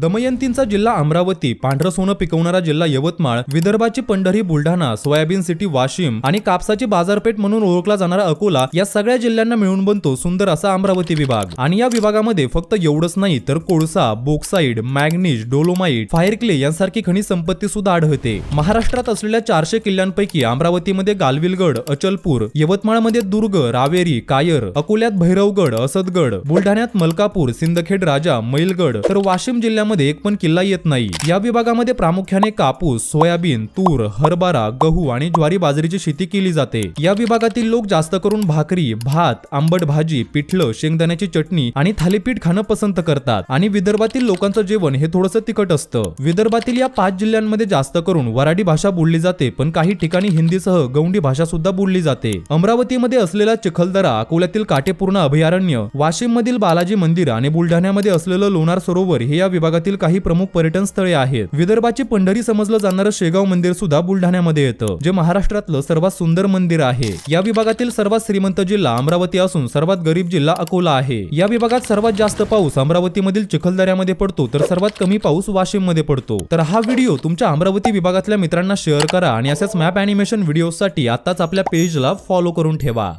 दमयंतींचा जिल्हा अमरावती पांढरं सोनं पिकवणारा जिल्हा यवतमाळ विदर्भाची पंढरी बुलढाणा सोयाबीन सिटी वाशिम आणि कापसाची बाजारपेठ म्हणून ओळखला जाणारा अकोला या सगळ्या जिल्ह्यांना मिळून बनतो सुंदर असा अमरावती विभाग. आणि या विभागामध्ये फक्त एवढंच नाही तर कोळसा बोक्साईड मॅग्नीज डोलोमाइट फायरक्ले यांसारखी खनिज संपत्ती सुद्धा आढळते. महाराष्ट्रात असलेल्या चारशे किल्ल्यांपैकी अमरावतीमध्ये गालविलगड अचलपूर यवतमाळमध्ये दुर्ग रावेरी कायर अकोल्यात भैरवगड असदगड बुलढाण्यात मलकापूर सिंदखेड राजा मैलगड तर वाशिम जिल्ह्यात जिल्ह्यामध्ये एक पण किल्ला येत नाही. या विभागामध्ये प्रामुख्याने कापूस सोयाबीन तूर हरभरा गहू आणि ज्वारी बाजरीची शेती केली जाते. या विभागातील लोक जास्त करून भाकरी भात आंबट भाजी पिठलं शेंगदाण्याची चटणी आणि थालीपीठ खाणं पसंत करतात. आणि विदर्भातील लोकांचं जेवण हे थोडंसं तिखट असतं. विदर्भातील या पाच जिल्ह्यांमध्ये जास्त करून वराडी भाषा बोलली जाते पण काही ठिकाणी हिंदीसह गौंडी भाषा सुद्धा बोलली जाते. अमरावतीमध्ये असलेला चिखलदरा अकोल्यातील काटेपूर्ण अभयारण्य वाशिम मधील बालाजी मंदिर आणि बुलढाण्यामध्ये असलेलं लोणार सरोवर हे या विभागात विभागातील काही प्रमुख पर्यटन स्थळे आहेत. विदर्भाचे पंढरी समजलं जाणारं शेगाव मंदिर सुद्धा बुलढाण्यामध्ये येतं जे महाराष्ट्रातलं सर्वात सुंदर मंदिर आहे. या विभागातील सर्वात श्रीमंत जिल्हा अमरावती असून सर्वात गरीब जिल्हा अकोला आहे. या विभागात सर्वात जास्त पाऊस अमरावतीमधील चिखलदऱ्यामध्ये पडतो तर सर्वात कमी पाऊस वाशिममध्ये पडतो. तर हा व्हिडिओ तुमच्या अमरावती विभागातल्या मित्रांना शेअर करा आणि असेच मॅप अॅनिमेशन व्हिडिओसाठी आताच आपल्या पेजला फॉलो करून ठेवा.